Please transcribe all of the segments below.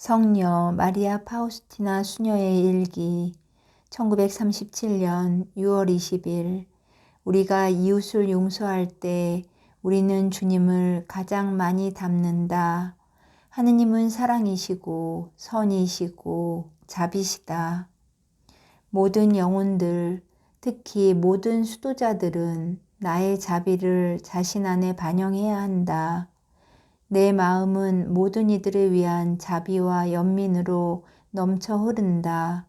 성녀 마리아 파우스티나 수녀의 일기 1937년 6월 20일 우리가 이웃을 용서할 때 우리는 주님을 가장 많이 닮는다. 하느님은 사랑이시고 선이시고 자비시다. 모든 영혼들, 특히 모든 수도자들은 나의 자비를 자신 안에 반영해야 한다. 내 마음은 모든 이들을 위한 자비와 연민으로 넘쳐 흐른다.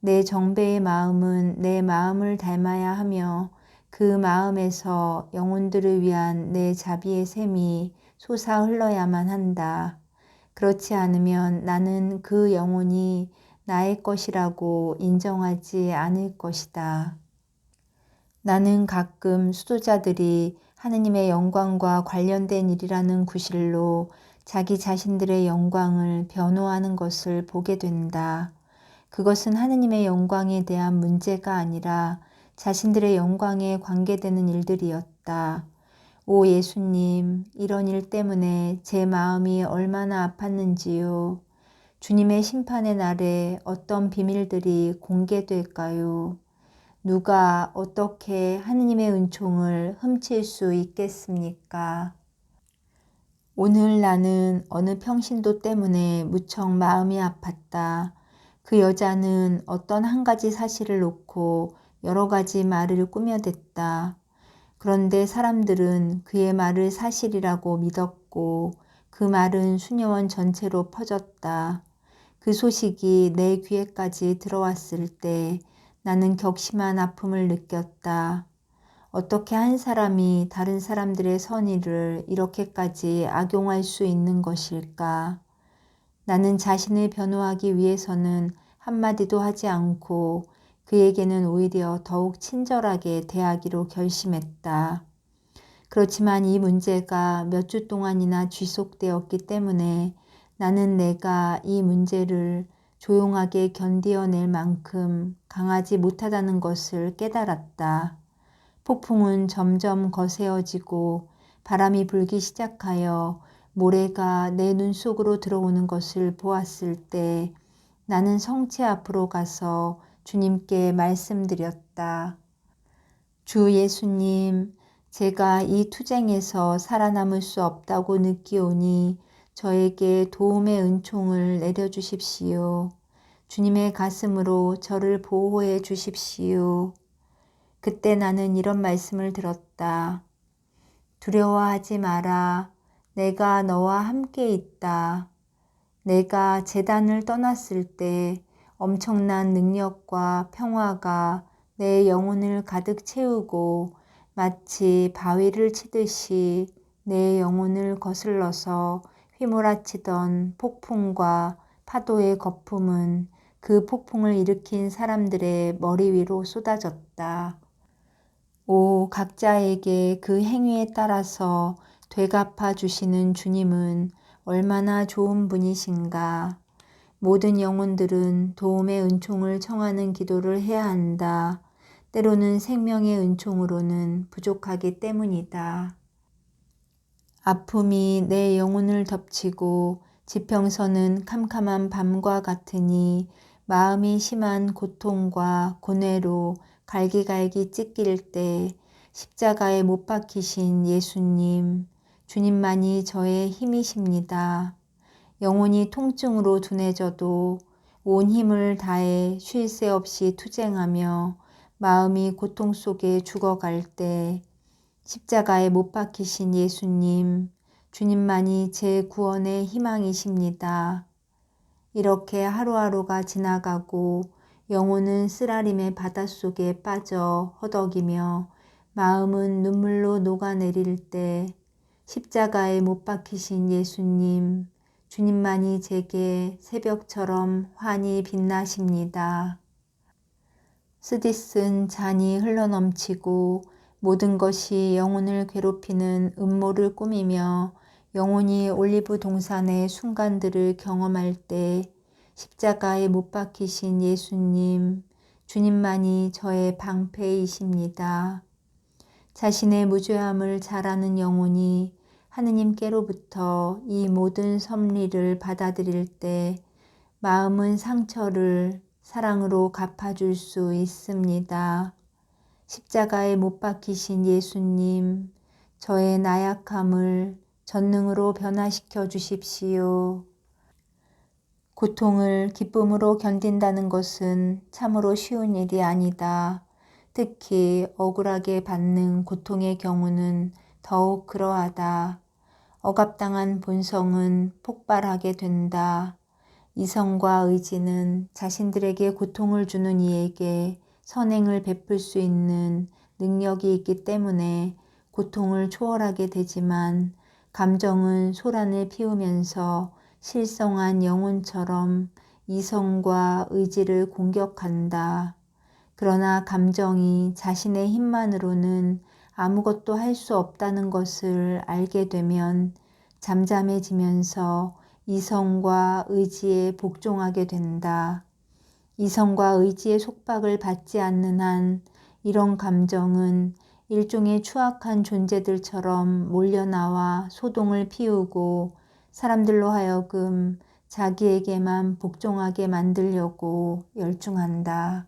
내 정배의 마음은 내 마음을 닮아야 하며 그 마음에서 영혼들을 위한 내 자비의 샘이 솟아 흘러야만 한다. 그렇지 않으면 나는 그 영혼이 나의 것이라고 인정하지 않을 것이다. 나는 가끔 수도자들이 하느님의 영광과 관련된 일이라는 구실로 자기 자신들의 영광을 변호하는 것을 보게 된다. 그것은 하느님의 영광에 대한 문제가 아니라 자신들의 영광에 관계되는 일들이었다. 오 예수님, 이런 일 때문에 제 마음이 얼마나 아팠는지요. 주님의 심판의 날에 어떤 비밀들이 공개될까요? 누가 어떻게 하느님의 은총을 훔칠 수 있겠습니까? 오늘 나는 어느 평신도 때문에 무척 마음이 아팠다. 그 여자는 어떤 한 가지 사실을 놓고 여러 가지 말을 꾸며댔다. 그런데 사람들은 그의 말을 사실이라고 믿었고 그 말은 수녀원 전체로 퍼졌다. 그 소식이 내 귀에까지 들어왔을 때 나는 격심한 아픔을 느꼈다. 어떻게 한 사람이 다른 사람들의 선의를 이렇게까지 악용할 수 있는 것일까? 나는 자신을 변호하기 위해서는 한마디도 하지 않고 그에게는 오히려 더욱 친절하게 대하기로 결심했다. 그렇지만 이 문제가 몇 주 동안이나 지속되었기 때문에 나는 내가 이 문제를 조용하게 견디어낼 만큼 강하지 못하다는 것을 깨달았다. 폭풍은 점점 거세어지고 바람이 불기 시작하여 모래가 내 눈 속으로 들어오는 것을 보았을 때 나는 성체 앞으로 가서 주님께 말씀드렸다. 주 예수님, 제가 이 투쟁에서 살아남을 수 없다고 느끼오니 저에게 도움의 은총을 내려주십시오. 주님의 가슴으로 저를 보호해 주십시오. 그때 나는 이런 말씀을 들었다. 두려워하지 마라. 내가 너와 함께 있다. 내가 재단을 떠났을 때 엄청난 능력과 평화가 내 영혼을 가득 채우고 마치 바위를 치듯이 내 영혼을 거슬러서 휘몰아치던 폭풍과 파도의 거품은 그 폭풍을 일으킨 사람들의 머리 위로 쏟아졌다. 오, 각자에게 그 행위에 따라서 되갚아 주시는 주님은 얼마나 좋은 분이신가. 모든 영혼들은 도움의 은총을 청하는 기도를 해야 한다. 때로는 생명의 은총으로는 부족하기 때문이다. 아픔이 내 영혼을 덮치고 지평선은 캄캄한 밤과 같으니 마음이 심한 고통과 고뇌로 갈기갈기 찢길 때 십자가에 못 박히신 예수님, 주님만이 저의 힘이십니다. 영혼이 통증으로 둔해져도 온 힘을 다해 쉴 새 없이 투쟁하며 마음이 고통 속에 죽어갈 때 십자가에 못 박히신 예수님, 주님만이 제 구원의 희망이십니다. 이렇게 하루하루가 지나가고 영혼은 쓰라림의 바닷속에 빠져 허덕이며 마음은 눈물로 녹아내릴 때 십자가에 못 박히신 예수님, 주님만이 제게 새벽처럼 환히 빛나십니다. 스디슨 잔이 흘러넘치고 모든 것이 영혼을 괴롭히는 음모를 꾸미며 영혼이 올리브 동산의 순간들을 경험할 때 십자가에 못 박히신 예수님, 주님만이 저의 방패이십니다. 자신의 무죄함을 잘 아는 영혼이 하느님께로부터 이 모든 섭리를 받아들일 때 마음은 상처를 사랑으로 갚아줄 수 있습니다. 십자가에 못 박히신 예수님, 저의 나약함을 전능으로 변화시켜 주십시오. 고통을 기쁨으로 견딘다는 것은 참으로 쉬운 일이 아니다. 특히 억울하게 받는 고통의 경우는 더욱 그러하다. 억압당한 본성은 폭발하게 된다. 이성과 의지는 자신들에게 고통을 주는 이에게 선행을 베풀 수 있는 능력이 있기 때문에 고통을 초월하게 되지만 감정은 소란을 피우면서 실성한 영혼처럼 이성과 의지를 공격한다. 그러나 감정이 자신의 힘만으로는 아무것도 할 수 없다는 것을 알게 되면 잠잠해지면서 이성과 의지에 복종하게 된다. 이성과 의지의 속박을 받지 않는 한 이런 감정은 일종의 추악한 존재들처럼 몰려나와 소동을 피우고 사람들로 하여금 자기에게만 복종하게 만들려고 열중한다.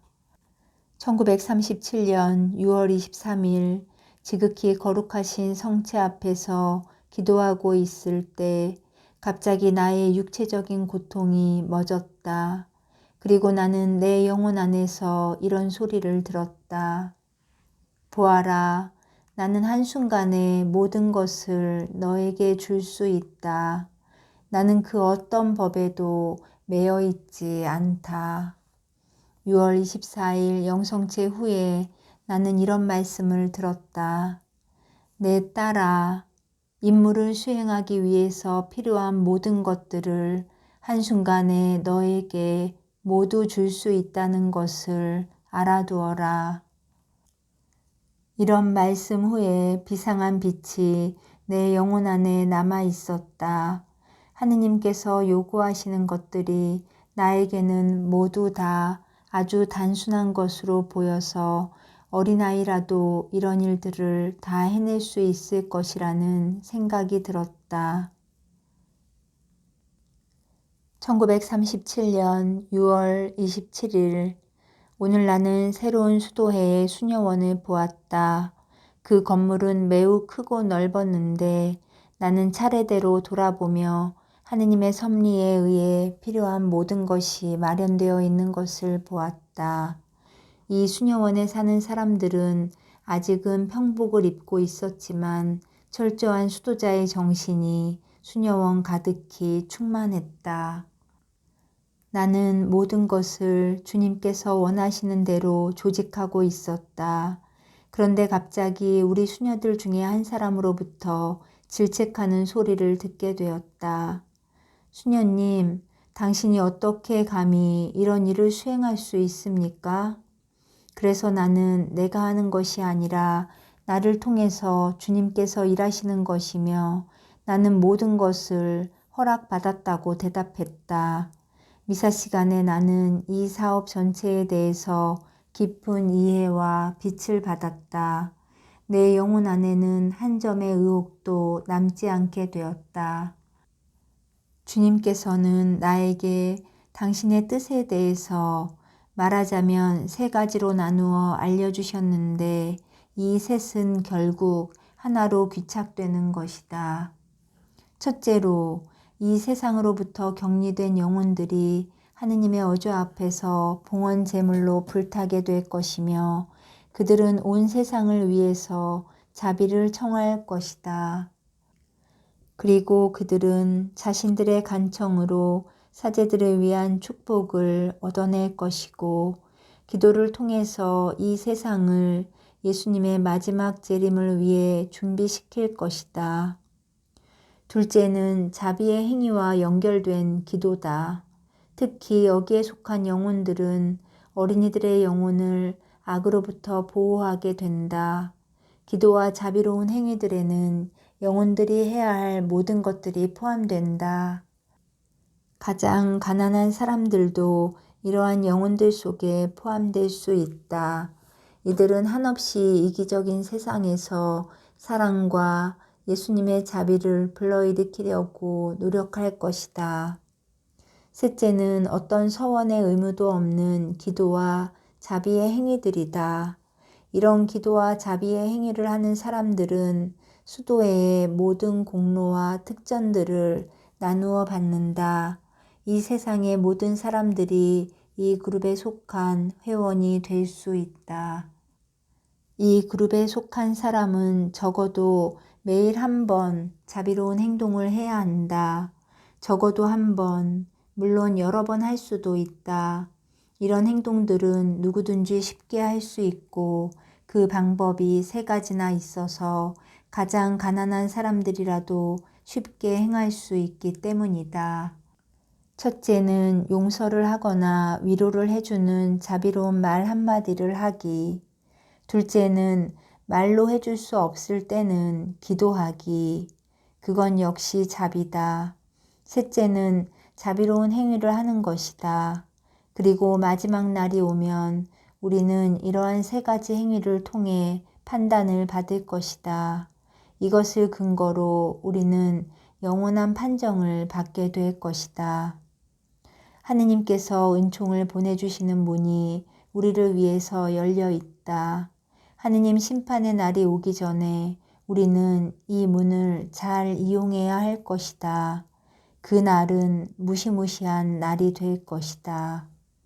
1937년 6월 23일 지극히 거룩하신 성체 앞에서 기도하고 있을 때 갑자기 나의 육체적인 고통이 멎었다. 그리고 나는 내 영혼 안에서 이런 소리를 들었다. 보아라, 나는 한순간에 모든 것을 너에게 줄 수 있다. 나는 그 어떤 법에도 매여 있지 않다. 6월 24일 영성체 후에 나는 이런 말씀을 들었다. 내 딸아, 임무를 수행하기 위해서 필요한 모든 것들을 한순간에 너에게 모두 줄 수 있다는 것을 알아두어라. 이런 말씀 후에 비상한 빛이 내 영혼 안에 남아 있었다. 하느님께서 요구하시는 것들이 나에게는 모두 다 아주 단순한 것으로 보여서 어린아이라도 이런 일들을 다 해낼 수 있을 것이라는 생각이 들었다. 1937년 6월 27일 오늘 나는 새로운 수도회의 수녀원을 보았다. 그 건물은 매우 크고 넓었는데 나는 차례대로 돌아보며 하느님의 섭리에 의해 필요한 모든 것이 마련되어 있는 것을 보았다. 이 수녀원에 사는 사람들은 아직은 평복을 입고 있었지만 철저한 수도자의 정신이 수녀원 가득히 충만했다. 나는 모든 것을 주님께서 원하시는 대로 조직하고 있었다. 그런데 갑자기 우리 수녀들 중에 한 사람으로부터 질책하는 소리를 듣게 되었다. 수녀님, 당신이 어떻게 감히 이런 일을 수행할 수 있습니까? 그래서 나는 내가 하는 것이 아니라 나를 통해서 주님께서 일하시는 것이며 나는 모든 것을 허락받았다고 대답했다. 미사 시간에 나는 이 사업 전체에 대해서 깊은 이해와 빛을 받았다. 내 영혼 안에는 한 점의 의혹도 남지 않게 되었다. 주님께서는 나에게 당신의 뜻에 대해서 말하자면 세 가지로 나누어 알려주셨는데 이 셋은 결국 하나로 귀착되는 것이다. 첫째로 이 세상으로부터 격리된 영혼들이 하느님의 어조 앞에서 봉헌 제물로 불타게 될 것이며 그들은 온 세상을 위해서 자비를 청할 것이다. 그리고 그들은 자신들의 간청으로 사제들을 위한 축복을 얻어낼 것이고 기도를 통해서 이 세상을 예수님의 마지막 재림을 위해 준비시킬 것이다. 둘째는 자비의 행위와 연결된 기도다. 특히 여기에 속한 영혼들은 어린이들의 영혼을 악으로부터 보호하게 된다. 기도와 자비로운 행위들에는 영혼들이 해야 할 모든 것들이 포함된다. 가장 가난한 사람들도 이러한 영혼들 속에 포함될 수 있다. 이들은 한없이 이기적인 세상에서 사랑과 예수님의 자비를 불러일으키려고 노력할 것이다. 셋째는 어떤 서원의 의무도 없는 기도와 자비의 행위들이다. 이런 기도와 자비의 행위를 하는 사람들은 수도회의 모든 공로와 특전들을 나누어 받는다. 이 세상의 모든 사람들이 이 그룹에 속한 회원이 될 수 있다. 이 그룹에 속한 사람은 적어도 매일 한 번 자비로운 행동을 해야 한다. 적어도 한 번, 물론 여러 번 할 수도 있다. 이런 행동들은 누구든지 쉽게 할 수 있고 그 방법이 세 가지나 있어서 가장 가난한 사람들이라도 쉽게 행할 수 있기 때문이다. 첫째는 용서를 하거나 위로를 해주는 자비로운 말 한마디를 하기. 둘째는 말로 해줄 수 없을 때는 기도하기. 그건 역시 자비다. 셋째는 자비로운 행위를 하는 것이다. 그리고 마지막 날이 오면 우리는 이러한 세 가지 행위를 통해 판단을 받을 것이다. 이것을 근거로 우리는 영원한 판정을 받게 될 것이다. 하느님께서 은총을 보내주시는 문이 우리를 위해서 열려 있다. 하느님 심판의 날이 오기 전에 우리는 이 문을 잘 이용해야 할 것이다. 그 날은 무시무시한 날이 될 것이다.